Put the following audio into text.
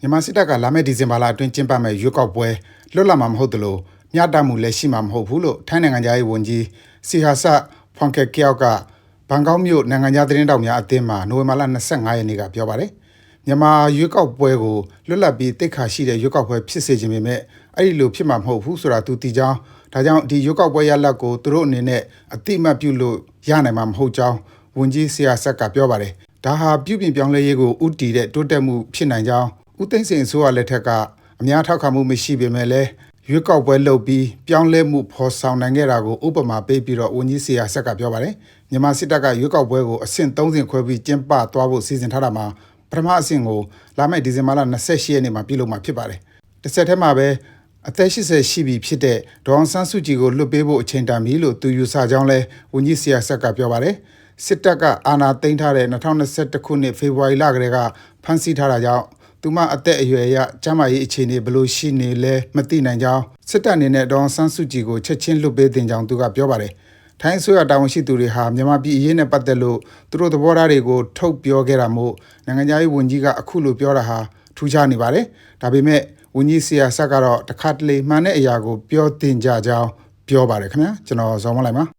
မြန်မာစစ်တပ်ကလာမယ့်ဒီဇင်ဘာလအတွင်းကျင်းပမယ့်ရွေးကောက်ပွဲလွတ်လပ်မှာမဟုတ်သလိုမျှတမှုလည်းရှိမှာမဟုတ်ဘူးလို့ထိုင်းနိုင်ငံသားရေးဝန်ကြီးစီဟာဆတ်ဖွန်ကက်ကျောက်ကဘန်ကောက်မြို့နိုင်ငံသားသတင်းတောက်များအသင်းမှာနိုဝင်ဘာလ25ရက်နေ့ကပြောပါတယ်မြန်မာရွေးကောက်ပွဲကိုလွတ်လပ်ပြီးတိတ်ခါရှိတဲ့ရွေးကောက်ပွဲဖြစ်စေခြင်းပေမဲ့အဲ့ဒီလိုဖြစ်မှာမဟုတ်ဘူးဆိုတာသူသိကြောင်းဒါကြောင့်ဒီရွေးကောက်ပွဲရလဒ်ကိုသူတို့အနေနဲ့အတိအမှတ်ပြုလို့ရနိုင်မှာမဟုတ်ကြောင်းဝန်ကြီးစီယာဆက်ကပြောပါတယ်ဒါဟာပြုပြင်ပြောင်းလဲရေးကိုဥတီတဲ့တိုးတက်မှုဖြစ်နိုင်ကြောင်း ဦးသိန်းစိန်အစိုးရလက်ထက်ကအများထောက်ခံမှုမရှိပေမဲ့လည်းရွေးကောက်ပွဲလုပ်ပြီးပြောင်းလဲမှုဖော်ဆောင်နိုင်ခဲ့တာကိုဥပမာပေးပြီးတော့ဝန်ကြီးစီယာဆက်ကပြောပါတယ်မြန်မာစစ်တပ်ကရွေးကောက်ပွဲကိုအဆင့်၃ဆင့်ခွဲပြီးကျင်းပသွားဖို့စီစဉ်ထားတာမှာပထမအဆင့်ကိုလာမယ့်ဒီဇင်ဘာလ28ရက်နေ့မှာပြုလုပ်မှာဖြစ်ပါတယ်တစ်ဆက်တည်းမှာပဲအသက်80ရှိပြီဖြစ်တဲ့ဒေါအောင်ဆန်းစုကြည်ကိုလွတ်ပေးဖို့အချိန်တန်ပြီလို့သူယူဆကြောင်းလဲဝန်ကြီးစီယာဆက်ကပြောပါတယ်စစ်တပ်ကအာဏာသိမ်းထားတဲ့2021ခုနှစ်ဖေဖော်ဝါရီလကတည်းကဖမ်းဆီးထားတာကြောင့် သူမအသက်အရွယ်အရကျန်းမာရေးအခြေအနေဘယ်လိုရှိနေလဲမသိနိုင်ကြောင်းစစ်တပ်အနေနဲ့ဒေါအောင်ဆန်းစုကြည်ကိုချက်ချင်းလွတ်ပေးတင်ကြောင်းသူကပြောပါတယ်ထိုင်းအစိုးရတာဝန်ရှိသူတွေဟာမြန်မာပြည်အရေးနဲ့ပတ်သက်လို့သူတို့သဘောထားတွေကိုထုတ်ပြောခဲ့တာမို့နိုင်ငံခြားရေးဝန်ကြီးကအခုလိုပြောတာဟာထူးခြားနေပါတယ်။ဒါပေမဲ့ဝန်ကြီးဆီယာဆက်ကတော့တခါတလေမှန်တဲ့အရာကိုပြောတင်ကြကြောင်းပြောပါတယ်ခင်ဗျာကျွန်တော်ဇော်မလိုက်ပါ